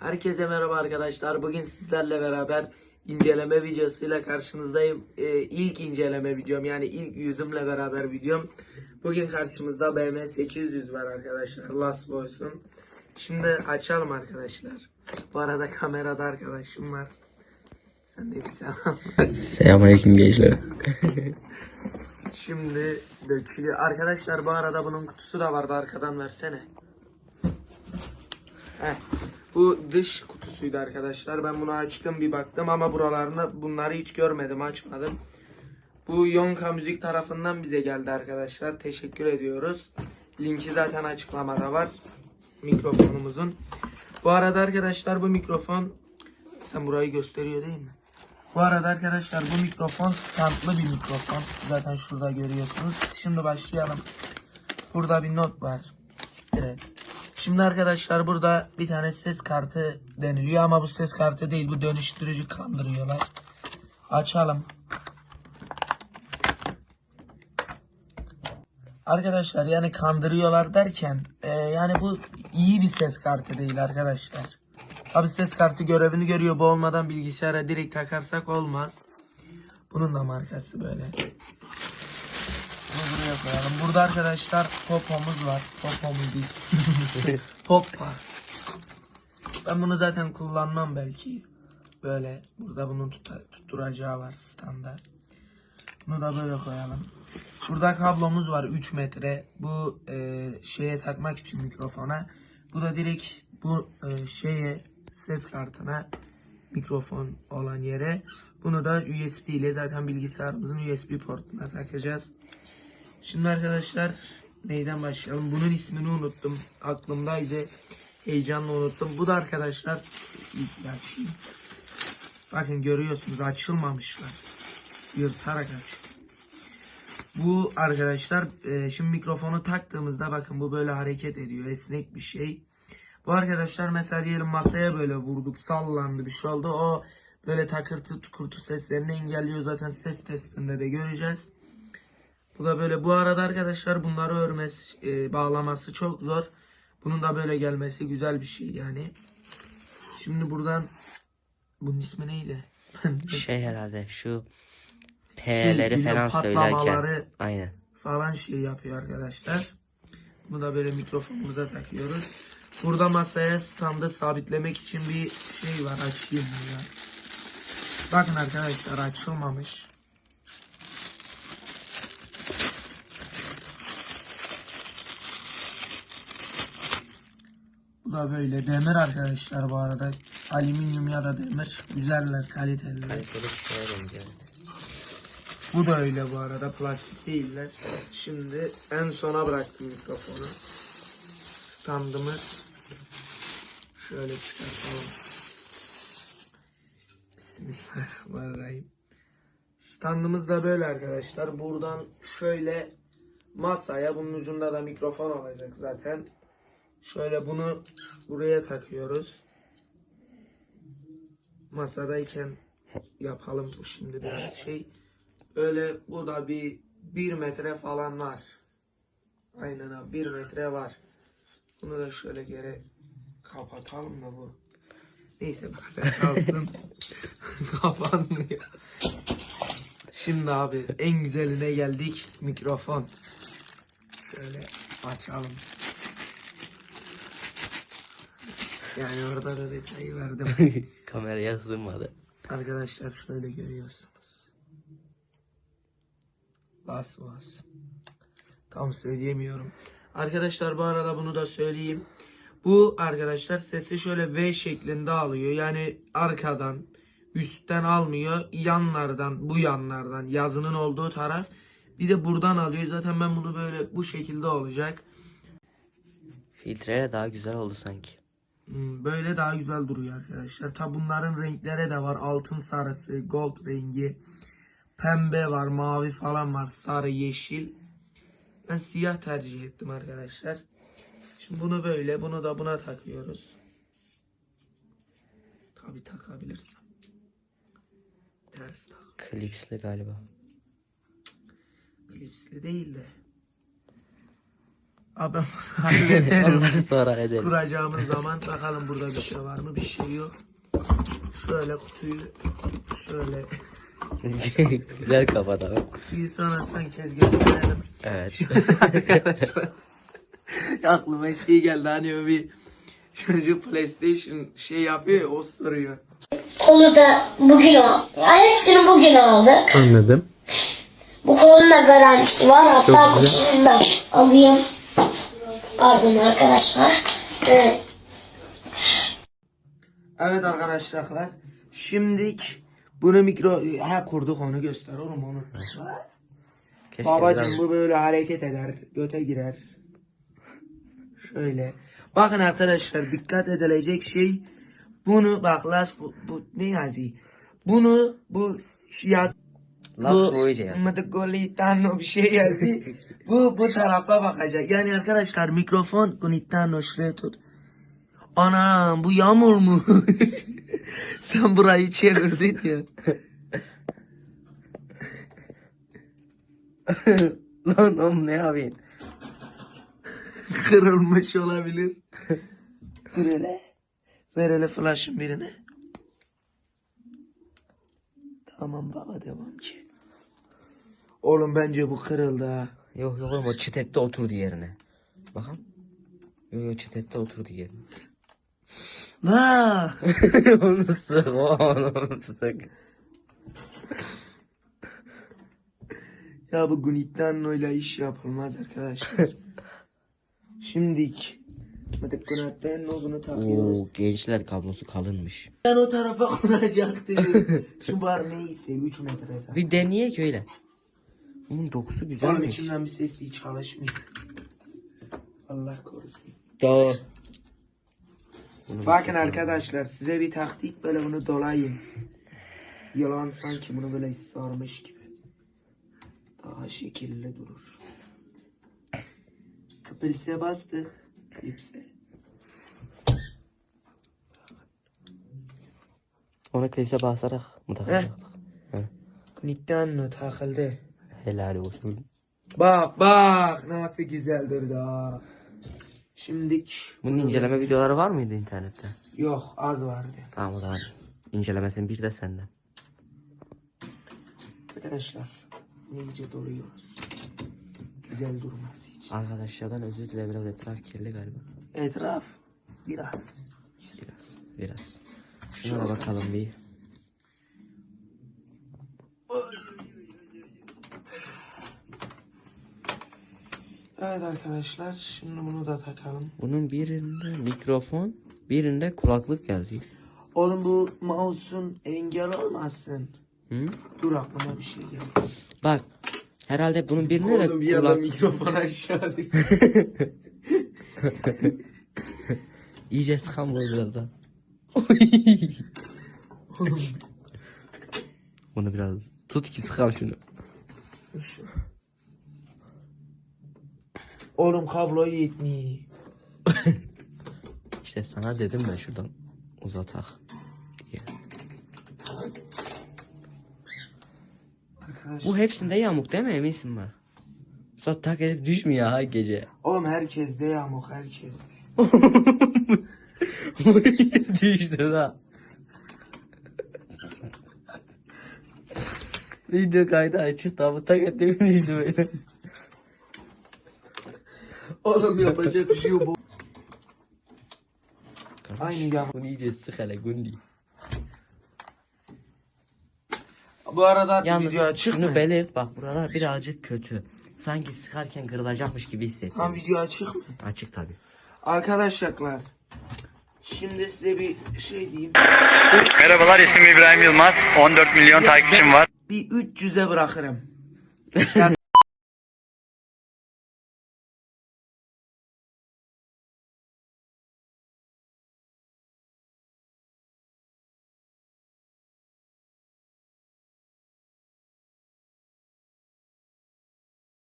Herkese merhaba arkadaşlar. Bugün sizlerle beraber inceleme videosuyla karşınızdayım. Ee, ilk inceleme videom yani ilk yüzümle beraber videom. Bugün karşımızda BMW 800 var arkadaşlar. Last Boys'un. Şimdi açalım arkadaşlar. Bu arada kamerada arkadaşım var. Sen de bir selam ver. Selamünaleyküm gençler. Şimdi dökülüyor. Arkadaşlar bu arada bunun kutusu da vardı. Arkadan versene. Heh. Bu dış kutusuydu arkadaşlar. Ben bunu açtım bir baktım ama buralarını bunları hiç görmedim açmadım. Bu Yonka Müzik tarafından bize geldi arkadaşlar. Teşekkür ediyoruz. Linki zaten açıklamada var. Mikrofonumuzun. Bu arada arkadaşlar bu mikrofon sen burayı gösteriyor değil mi? Bu arada arkadaşlar bu mikrofon standlı bir mikrofon. Zaten şurada görüyorsunuz. Şimdi başlayalım. Burada bir not var. Siktir et. Şimdi arkadaşlar burada bir tane ses kartı deniliyor ama bu ses kartı değil bu dönüştürücü kandırıyorlar. Açalım. Arkadaşlar yani kandırıyorlar derken e, yani bu iyi bir ses kartı değil arkadaşlar. Abi ses kartı görevini görüyor bu olmadan bilgisayara direkt takarsak olmaz. Bunun da markası böyle. Bunu buraya koyalım. Burada arkadaşlar popomuz var. Popomuz değil. Pop var. Ben bunu zaten kullanmam belki. Böyle burada bunun tuta- tutturacağı var standart. Bunu da böyle koyalım. Burada kablomuz var 3 metre. Bu e, şeye takmak için mikrofona. Bu da direkt bu e, şeye ses kartına mikrofon olan yere. Bunu da USB ile zaten bilgisayarımızın USB portuna takacağız. Şimdi arkadaşlar neyden başlayalım? Bunun ismini unuttum. Aklımdaydı. Heyecanla unuttum. Bu da arkadaşlar. Bakın görüyorsunuz açılmamışlar. Yırtarak aç. Bu arkadaşlar e, şimdi mikrofonu taktığımızda bakın bu böyle hareket ediyor. Esnek bir şey. Bu arkadaşlar mesela diyelim masaya böyle vurduk sallandı bir şey oldu. O böyle takırtı tukurtu seslerini engelliyor. Zaten ses testinde de göreceğiz. Bu da böyle. Bu arada arkadaşlar bunları örmesi, e, bağlaması çok zor. Bunun da böyle gelmesi güzel bir şey yani. Şimdi buradan bunun ismi neydi? Şey herhalde şu Şey, P'leri biliyorum, falan söylerken. Aynen. falan şey yapıyor arkadaşlar. Bunu da böyle mikrofonumuza takıyoruz. Burada masaya standı sabitlemek için bir şey var. Açayım ya. Bakın arkadaşlar açılmamış. Da böyle demir arkadaşlar bu arada. Alüminyum ya da demir. Güzeller, kaliteliler. Bu da öyle bu arada plastik değiller. Şimdi en sona bıraktım mikrofonu. Standımı şöyle çıkartalım. Bismillahirrahmanirrahim. Standımız da böyle arkadaşlar. Buradan şöyle masaya bunun ucunda da mikrofon olacak zaten. Şöyle bunu buraya takıyoruz. Masadayken yapalım bu şimdi biraz şey. Öyle bu da bir bir metre falan var. Aynen abi bir metre var. Bunu da şöyle geri kapatalım da bu. Neyse böyle kalsın. Kapanmıyor. Şimdi abi en güzeline geldik. Mikrofon. Şöyle açalım. Yani orada da detayı verdim. Kameraya sığmadı. Arkadaşlar şöyle görüyorsunuz. Las was. Tam söyleyemiyorum. Arkadaşlar bu arada bunu da söyleyeyim. Bu arkadaşlar sesi şöyle V şeklinde alıyor. Yani arkadan, üstten almıyor. Yanlardan, bu yanlardan, yazının olduğu taraf. Bir de buradan alıyor. Zaten ben bunu böyle bu şekilde olacak. Filtreyle daha güzel oldu sanki. Hmm, Böyle daha güzel duruyor arkadaşlar. Tabi bunların renkleri de var. Altın sarısı, gold rengi, pembe var, mavi falan var, sarı, yeşil. Ben siyah tercih ettim arkadaşlar. Şimdi bunu böyle, bunu da buna takıyoruz. Tabi takabilirsem. Ters tak. Klipsli galiba. Klipsli değil de. Abi hallederim. Onları sonra edelim. Kuracağımız zaman bakalım burada bir şey var mı? Bir şey yok. Şöyle kutuyu şöyle Güzel kapat abi. kutuyu sonra son kez gösterelim. Evet. Arkadaşlar aklıma şey geldi hani o bir çocuk PlayStation şey yapıyor ya o soruyor. Kolu da bugün al. Ya hepsini bugün aldık. Anladım. Bu kolun da garantisi var. Hatta kutusunu da alayım. Pardon arkadaşlar. Evet. Evet arkadaşlar şimdilik bunu mikro ha kurduk onu göster oğlum onu. Keşke Babacım bu böyle hareket eder, göte girer. Şöyle. Bakın arkadaşlar dikkat edilecek şey bunu bak las bu, bu ne yazıyor? Bunu bu yaz bu. Mıdıkolitano bir şey yazıyor. bu bu tarafa bakacak. Yani arkadaşlar mikrofon Gunitano şuraya tut. Anam bu yağmur mu? Sen burayı çevirdin ya. Lan oğlum ne yapayım? Kırılmış olabilir. Dur hele. Ver hele flash'ın birine. Tamam baba devam ki. Oğlum bence bu kırıldı ha. Yok yok oğlum o çitette oturdu yerine. Bakın. Yok yok çitette oturdu yerine. La. onu sık onu sık. Ya bu Gunitano ile iş yapılmaz arkadaşlar. Şimdik. Mıdık Gunitano bunu takıyoruz. Oo gençler kablosu kalınmış. Ben o tarafa kuracaktım. Şu bar neyse 3 metre zaten. Bir deneyek öyle. Bunun dokusu Oğlum güzelmiş. içimden bir ses hiç çalışmıyor. Allah korusun. Daha. Bakın arkadaşlar size bir taktik böyle bunu dolayın. Yılan sanki bunu böyle sarmış gibi. Daha şekilli durur. Klipse bastık. Klipse. Ona klipse basarak mı takacaktık? Nitten takıldı. Helal olsun. Bak bak nasıl güzel durdu ha. Şimdik Bunun inceleme videoları var mıydı internette? yok az vardı. Tamam o zaman incelemesini bir de senden. Arkadaşlar bunu iyice doluyoruz. Güzel durması. Arkadaşlardan özür dile biraz etraf kirli galiba. Etraf biraz. Biraz. Biraz. Şuna bakalım bir. Evet arkadaşlar şimdi bunu da takalım. Bunun birinde mikrofon, birinde kulaklık yazıyor. Oğlum bu mouse'un engel olmasın. Hı? Dur aklıma bir şey geldi. Bak. Herhalde bunun birinde de Oğlum bir kulak... mikrofon aşağı. İyice sıkan bozuldu. Oğlum. Bunu biraz tut ki sıkam şunu. Oğlum kablo yetmiyor. İşte sana dedim ben şuradan uzatak diye. Arkadaşlar. Bu hepsinde yamuk değil mi eminsin bak. Sonra tak edip düşmüyor ha gece. Oğlum herkes de yamuk herkes. Düştü da. Video kaydı açık bu tak etti mi düştü böyle. Oğlum yapacak bir şey yok. bu. Aynı yamuk. Bunu iyice sık hele gundi. Bu arada Yalnız video açık şunu mı? belirt bak buralar birazcık kötü. Sanki sıkarken kırılacakmış gibi hissettim. Tam video açık mı? Açık tabi. Arkadaşlar şimdi size bir şey diyeyim. Merhabalar ismim İbrahim Yılmaz. 14 milyon takipçim var. Bir 300'e bırakırım. Şaka